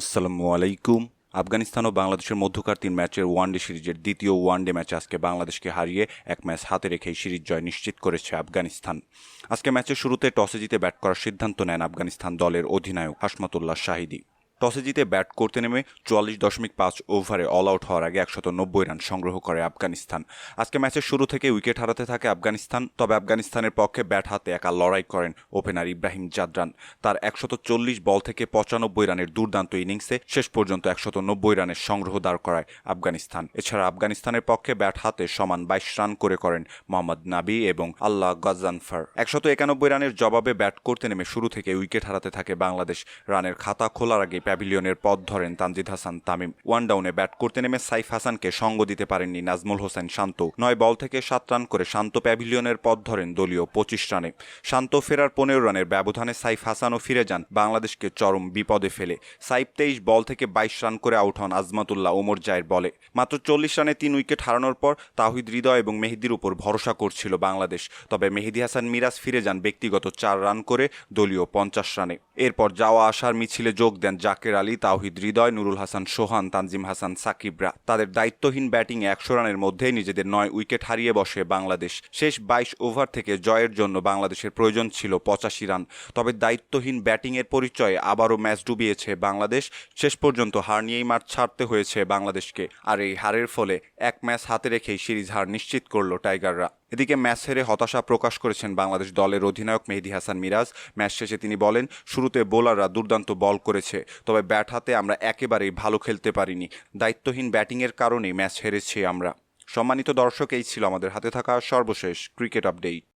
আসসালামু আলাইকুম। আফগানিস্তান ও বাংলাদেশের মধ্যকার তিন ম্যাচের ওয়ানডে সিরিজের দ্বিতীয় ওয়ানডে ম্যাচে আজকে বাংলাদেশকে হারিয়ে এক ম্যাচ হাতে রেখেই সিরিজ জয় নিশ্চিত করেছে আফগানিস্তান। আজকে ম্যাচের শুরুতে টসে জিতে ব্যাট করার সিদ্ধান্ত নেন আফগানিস্তান দলের অধিনায়ক হাসমাতুল্লাহ শাহিদি। টসে জিতে ব্যাট করতে নেমে চুয়াল্লিশ দশমিক পাঁচ ওভারে অল আউট হওয়ার আগে একশত নব্বই রান সংগ্রহ করে আফগানিস্তান। আজকে ম্যাচের শুরু থেকে উইকেট হারাতে থাকে আফগানিস্তান, তবে আফগানিস্তানের পক্ষে ব্যাট হাতে একা লড়াই করেন ওপেনার ইব্রাহিম জাদরান। তার একশত চল্লিশ বল থেকে পঁচানব্বই রানের দুর্দান্ত ইনিংসে শেষ পর্যন্ত একশত নব্বই রানের সংগ্রহ দাঁড় করায় আফগানিস্তান। এছাড়া আফগানিস্তানের পক্ষে ব্যাট হাতে সমান বাইশ রান করে করেন মোহাম্মদ নাবি এবং আল্লাহ গজানফার। একশত একানব্বই রানের জবাবে ব্যাট করতে নেমে শুরু থেকে উইকেট হারাতে থাকে বাংলাদেশ। রানের খাতা খোলার আগে প্যাভিলিয়নের পথ ধরেন তানজিদ হাসান তামিম। ওয়ান ডাউনে ব্যাট করতে নেমে সাইফ হাসানকে সঙ্গ দিতে পারেননি নাজমুল হোসেন শান্ত। নয় বল থেকে সাত রান করে শান্ত প্যাভিলিয়নের পথ ধরেন দলীয় পঁচিশ রানে। শান্ত ফেরার পনেরো রানের ব্যবধানে সাইফ হাসানও ফিরে যান, বাংলাদেশকে চরম বিপদে ফেলে। সাইফ তেইশ বল থেকে বাইশ রান করে আউট হন আজমাতুল্লাহ ওমর জায়ের বলে। মাত্র চল্লিশ রানে তিন উইকেট হারানোর পর তাহিদ হৃদয় এবং মেহেদির উপর ভরসা করছিল বাংলাদেশ। তবে মেহেদি হাসান মিরাজ ফিরে যান ব্যক্তিগত চার রান করে দলীয় পঞ্চাশ রানে। এরপর যাওয়া আসার মিছিলে যোগ দেন জাকের আলী, তাওহিদ হৃদয়, নুরুল হাসান সোহান, তানজিম হাসান সাকিবরা তাদের দায়িত্বহীন ব্যাটিংয়ে একশো রানের মধ্যেই নিজেদের নয় উইকেট হারিয়ে বসে বাংলাদেশ। শেষ বাইশ ওভার থেকে জয়ের জন্য বাংলাদেশের প্রয়োজন ছিল পঁচাশি রান। তবে দায়িত্বহীন ব্যাটিংয়ের পরিচয়ে আবারও ম্যাচ ডুবিয়েছে বাংলাদেশ। শেষ পর্যন্ত হার নিয়েই মাঠ ছাড়তে হয়েছে বাংলাদেশকে। আর এই হারের ফলে এক ম্যাচ হাতে রেখেই সিরিজ হার নিশ্চিত করল টাইগাররা। এদিকে ম্যাচ হেরে হতাশা প্রকাশ করেছেন বাংলাদেশ দলের অধিনায়ক মেহেদি হাসান মিরাজ। ম্যাচ শেষে তিনি বলেন, শুরুতে বোলাররা দুর্দান্ত বল করেছে, তবে ব্যাট হাতে আমরা একেবারেই ভালো খেলতে পারিনি। দায়িত্বহীন ব্যাটিংয়ের কারণে ম্যাচ হেরেছি আমরা। সম্মানিত দর্শক, এই ছিল আমাদের হাতে থাকা সর্বশেষ ক্রিকেট আপডেট।